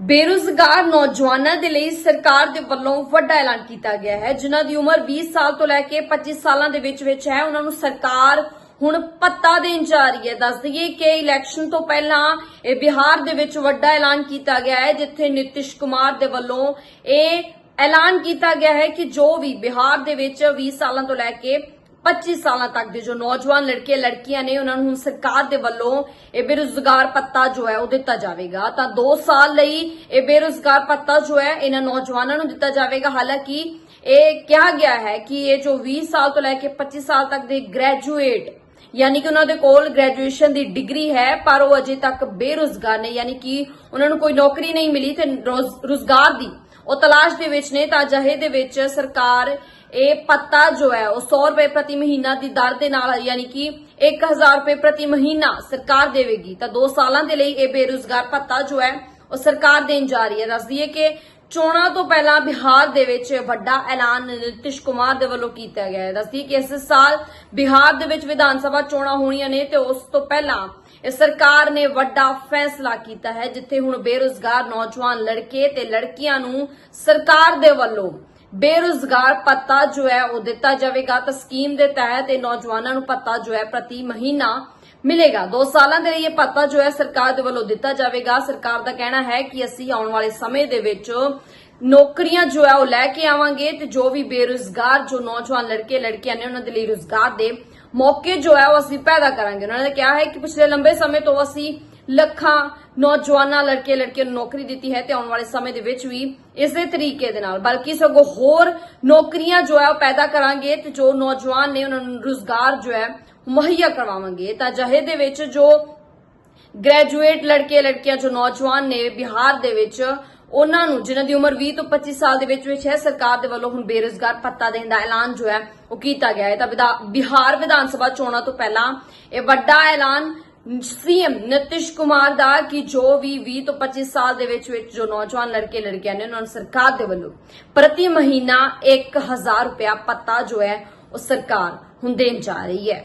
ਬੇਰੁਜ਼ਗਾਰ ਨੌਜਵਾਨਾਂ ਦੇ ਲਈ ਸਰਕਾਰ ਦੇ ਵੱਲੋਂ ਵੱਡਾ ਐਲਾਨ ਕੀਤਾ ਗਿਆ ਹੈ, ਜਿਨ੍ਹਾਂ ਦੀ ਉਮਰ 20 ਸਾਲ ਤੋਂ ਲੈ ਕੇ 25 ਸਾਲਾਂ ਦੇ ਵਿੱਚ ਵਿੱਚ ਹੈ। ਉਹਨਾਂ ਨੂੰ ਸਰਕਾਰ ਹੁਣ ਪੱਤਾ ਦੇਣ ਜਾ ਰਹੀ ਹੈ। ਦੱਸ ਦਈਏ ਕਿ ਇਲੈਕਸ਼ਨ ਤੋਂ ਪਹਿਲਾਂ ਇਹ ਬਿਹਾਰ ਦੇ ਵਿੱਚ ਵੱਡਾ ਐਲਾਨ ਕੀਤਾ ਗਿਆ ਹੈ, ਜਿੱਥੇ ਨਿਤਿਸ਼ ਕੁਮਾਰ ਦੇ ਵੱਲੋਂ ਇਹ ਐਲਾਨ ਕੀਤਾ ਗਿਆ ਹੈ ਕਿ ਜੋ ਵੀ ਬਿਹਾਰ ਦੇ ਵਿੱਚ 20 ਸਾਲਾਂ ਤੋਂ ਲੈ ਕੇ 25 ਸਾਲਾਂ ਤੱਕ ਦੇ ਜੋ ਨੌਜਵਾਨ ਲੜਕੇ ਲੜਕੀਆਂ ਨੇ, ਉਹਨਾਂ ਨੂੰ ਹੁਣ ਸਰਕਾਰ ਦੇ ਵੱਲੋਂ ਇਹ ਬੇਰੁਜ਼ਗਾਰ ਪੱਤਾ ਜੋ ਹੈ ਉਹ ਦਿੱਤਾ ਜਾਵੇਗਾ। ਤਾਂ 2 ਸਾਲ ਲਈ ਇਹ ਬੇਰੁਜ਼ਗਾਰ ਪੱਤਾ ਜੋ ਹੈ, ਇਹਨਾਂ ਨੌਜਵਾਨਾਂ ਨੂੰ ਦਿੱਤਾ ਜਾਵੇਗਾ। ਹਾਲਾਂਕਿ ਇਹ ਕਿਹਾ ਗਿਆ ਹੈ ਕਿ ਇਹ ਜੋ 20 ਸਾਲ ਤੋਂ ਲੈ ਕੇ 25 ਸਾਲ ਤੱਕ ਦੇ ਗ੍ਰੈਜੂਏਟ ਯਾਨੀ ਕਿ ਉਹਨਾਂ ਦੇ ਕੋਲ ਗ੍ਰੈਜੂਏਸ਼ਨ ਦੀ ਡਿਗਰੀ ਹੈ, ਪਰ ਉਹ ਅਜੇ ਤੱਕ ਬੇਰੁਜ਼ਗਾਰ ਨੇ, ਯਾਨੀ ਕਿ ਉਹਨਾਂ ਨੂੰ ਕੋਈ ਨੌਕਰੀ ਨਹੀਂ ਮਿਲੀ ਤੇ ਰੋਜ਼- ਰੁਜ਼ਗਾਰ ਦੀ ਉਹ ਤਲਾਸ਼ ਦੇ ਵਿੱਚ ਨੇ, ਤਾਂ ਅਜਿਹੇ ਦੇ ਵਿੱਚ ਸਰਕਾਰ ਇਹ ਪੱਤਾ ਜੋ ਹੈ, ਉਹ 100 ਰੁਪਏ ਪ੍ਰਤੀ ਮਹੀਨਾ ਦੀ ਦਰ ਦੇ ਨਾਲ, ਯਾਨੀ ਕਿ 1000 ਰੁਪਏ ਪ੍ਰਤੀ ਮਹੀਨਾ ਸਰਕਾਰ ਦੇਵੇਗੀ। ਤਾਂ 2 ਸਾਲਾਂ ਦੇ ਲਈ ਇਹ ਬੇਰੁਜ਼ਗਾਰ ਭੱਤਾ ਜੋ ਹੈ, ਉਹ ਸਰਕਾਰ ਦੇਣ ਜਾ ਰਹੀ ਹੈ। ਦੱਸਦੀ ਹੈ ਕਿ ਚੋਣਾਂ ਤੋਂ ਪਹਿਲਾਂ ਬਿਹਾਰ ਦੇ ਵਿੱਚ ਵੱਡਾ ਐਲਾਨ ਨਿਤਿਸ਼ ਕੁਮਾਰ ਦੇ ਵੱਲੋਂ ਕੀਤਾ ਗਿਆ ਹੈ। ਦੱਸਦੀ ਕਿ ਇਸ ਸਾਲ ਬਿਹਾਰ ਦੇ ਵਿੱਚ ਵਿਧਾਨ ਸਭਾ ਚੋਣਾਂ ਹੋਣੀਆਂ ਨੇ ਤੇ ਉਸ ਤੋਂ ਪਹਿਲਾਂ ਇਹ ਸਰਕਾਰ ਨੇ ਵੱਡਾ ਫੈਸਲਾ ਕੀਤਾ ਹੈ, ਜਿੱਥੇ ਹੁਣ ਬੇਰੁਜ਼ਗਾਰ ਨੌਜਵਾਨ ਲੜਕੇ ਤੇ ਲੜਕੀਆਂ ਨੂੰ ਸਰਕਾਰ ਦੇ ਵੱਲੋਂ ਬੇਰੁਜ਼ਗਾਰ ਪੱਤਾ ਜੋ ਹੈ ਉਹ ਦਿੱਤਾ ਜਾਵੇਗਾ। ਤਾਂ ਸਕੀਮ ਦੇ ਤਹਿਤ ਇਹ ਨੌਜਵਾਨਾਂ ਨੂੰ ਪੱਤਾ ਜੋ ਹੈ ਪ੍ਰਤੀ ਮਹੀਨਾ ਮਿਲੇਗਾ। 2 ਸਾਲਾਂ ਦੇ ਲਈ ਇਹ ਪੱਤਾ ਜੋ ਹੈ ਸਰਕਾਰ ਦੇ ਵੱਲੋਂ ਦਿੱਤਾ ਜਾਵੇਗਾ। ਸਰਕਾਰ ਦਾ ਕਹਿਣਾ ਹੈ ਕਿ ਅਸੀਂ ਆਉਣ ਵਾਲੇ ਸਮੇਂ ਦੇ ਵਿੱਚ ਨੌਕਰੀਆਂ ਜੋ ਹੈ ਉਹ ਲੈ ਕੇ ਆਵਾਂਗੇ ਤੇ ਜੋ ਵੀ ਬੇਰੁਜ਼ਗਾਰ ਜੋ ਨੌਜਵਾਨ ਲੜਕੇ, ਲੜਕੀਆਂ ਨੇ ਉਹਨਾਂ ਦੇ ਲਈ ਰੁਜ਼ਗਾਰ ਦੇ ਮੌਕੇ ਜੋ ਹੈ ਉਹ ਅਸੀਂ ਪੈਦਾ ਕਰਾਂਗੇ। ਉਹਨਾਂ ਨੇ ਕਿਹਾ ਹੈ ਕਿ ਪਿਛਲੇ ਲੰਬੇ ਸਮੇਂ ਤੋਂ ਅਸੀਂ ਲੱਖਾਂ ਨੌਜਵਾਨਾਂ ਲੜਕੇ ਲੜਕੀਆਂ ਨੂੰ ਨੌਕਰੀ ਦਿੱਤੀ ਹੈ ਤੇ ਆਉਣ ਵਾਲੇ ਸਮੇਂ ਦੇ ਵਿੱਚ ਵੀ ਇਸੇ ਤਰੀਕੇ ਦੇ ਨਾਲ। ਬਲਕਿ ਸਗੋਂ ਹੋਰ ਨੌਕਰੀਆਂ ਜੋ ਹੈ ਉਹ ਪੈਦਾ ਕਰਾਂਗੇ ਤੇ ਜੋ ਨੌਜਵਾਨ ਨੇ ਉਹਨਾਂ ਨੂੰ ਰੁਜ਼ਗਾਰ ਜੋ ਹੈ ਮੁਹੱਈਆ ਕਰਵਾਵਾਂਗੇ। ਤਾਂ ਜਹੇ ਦੇ ਵਿੱਚ ਜੋ ਗ੍ਰੈਜੂਏਟ ਲੜਕੇ ਲੜਕੀਆਂ ਜੋ ਨੌਜਵਾਨ ਨੇ ਬਿਹਾਰ ਦੇ ਵਿੱਚ, ਉਹਨਾਂ ਨੂੰ ਜਿਨ੍ਹਾਂ ਦੀ ਉਮਰ 20 ਤੋਂ 25 ਸਾਲ ਦੇ ਵਿੱਚ ਵਿੱਚ ਹੈ, ਸਰਕਾਰ ਦੇ ਵੱਲੋਂ ਹੁਣ ਬੇਰੁਜ਼ਗਾਰ ਭੱਤਾ ਦੇਣ ਦਾ ਐਲਾਨ ਜੋ ਹੈ ਉਹ ਕੀਤਾ ਗਿਆ ਹੈ। ਤਾਂ ਵਿਧਾ- ਬਿਹਾਰ ਵਿਧਾਨ ਸਭਾ ਚੋਣਾਂ ਤੋਂ ਪਹਿਲਾਂ ਇਹ ਵੱਡਾ ਐਲਾਨ ਸੀਐਮ ਨਿਤਿਸ਼ ਕੁਮਾਰ ਦਾ ਕਿ ਜੋ ਵੀ 20 ਤੋਂ 25 ਸਾਲ ਦੇ ਵਿੱਚ ਵਿੱਚ ਜੋ ਨੌਜਵਾਨ ਲੜਕੇ ਲੜਕੀਆਂ ਨੇ ਉਹਨਾਂ ਨੂੰ ਸਰਕਾਰ ਦੇ ਵੱਲੋਂ ਪ੍ਰਤੀ ਮਹੀਨਾ 1000 ਰੁਪਇਆ ਪੱਤਾ ਜੋ ਹੈ ਉਹ ਸਰਕਾਰ ਹੁਣ ਦੇਣ ਜਾ ਰਹੀ ਹੈ।